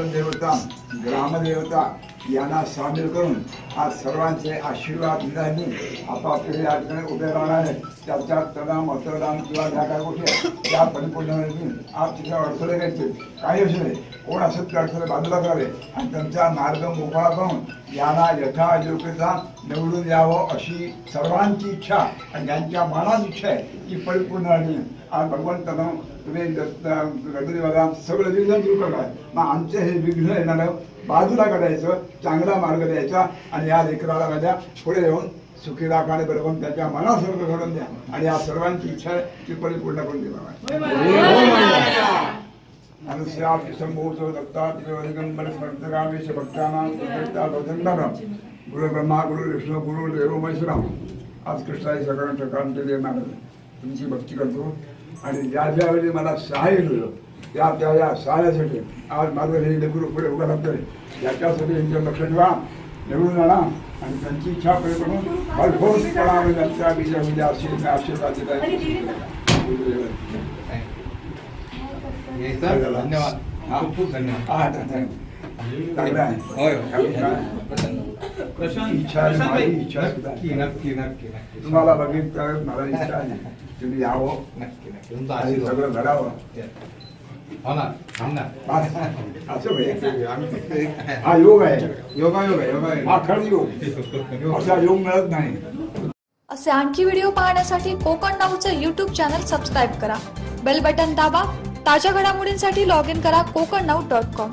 कुलदेवता ग्रामदेवता यांना सामील करून आज सर्वांचे आशीर्वाद मिळाले आपापले या ठिकाणी उभे राहणार आहेत तणाव मतदान किंवा ज्या काही गोष्टी आहेत त्या परिपूर्ण आज तिथे अडथळे घ्यायचे. काही असू नाही. कोण असेल ते अडथळे बाजूला करावे आणि त्यांचा मार्ग मोकळा करून यांना यथायोग्यता निवडून यावं अशी सर्वांची इच्छा आणि ज्यांच्या मनात इच्छा आहे ती परिपूर्ण आज भगवंतानं तुम्ही गणपती बघा सगळं विघ्न दूर करणार मग आमचे हे विघ्न येणारं बाजूला काढायचं चांगला मार्ग द्यायचा आणि या लेकराला माझ्या पुढे येऊन सुखी राखाने बरोबर त्याच्या मनासारखं घडून द्या. आणि या सर्वांची इच्छा ती परिपूर्ण करून देणार अनुस्यापि सम्भूतो दत्तात्रेय दिगंबर स्मर्तकामेश भक्तानां प्रत्यक्ता भजनदानं गुरु ब्रह्मा गुरु विष्णू गुरु देव महेश्वरा. आज कृष्णाई सगळं ठिकाणचे देणार तुमची भक्ती करतो. आणि ज्या ज्या वेळी मला सहाय्य मिळलं त्या त्या या सहाय्यासाठी आज माझं हे लेकरू पुढे उभं राहतोय. याच्यासाठी यांचं लक्ष ठेवा निवडून आणा आणि त्यांची इच्छा पुढे करून फलफोसपणाने त्यांच्या बीजा म्हणजे आशीर्वाद आशीर्वाद देत आहे. धन्यवाद. खूप खूप धन्यवाद. हा धन्यवाद. चांगलं आहे होय. प्रशांत इच्छा आहे, माझी इच्छा सुद्धा नक्की आहे. नक्की नक्की नक्की. तुम्हाला बघितलं मला इच्छा आहे. तुम्ही यावं. नक्की नक्की. तुमचा आणि आशीर्वाद. सगळं घडावं. होणार थांबणार असं हा योग आहे. योगा योगा योगा. हा खरं योग. असा योग मिळत नाही. असे आणखी व्हिडिओ पाहण्यासाठी कोकण नाऊचं यूट्यूब चॅनल सबस्क्राईब करा. बेल बटन दाबा. ताज्या घडामोडींसाठी लॉग इन करा कोकण नाऊ डॉट कॉम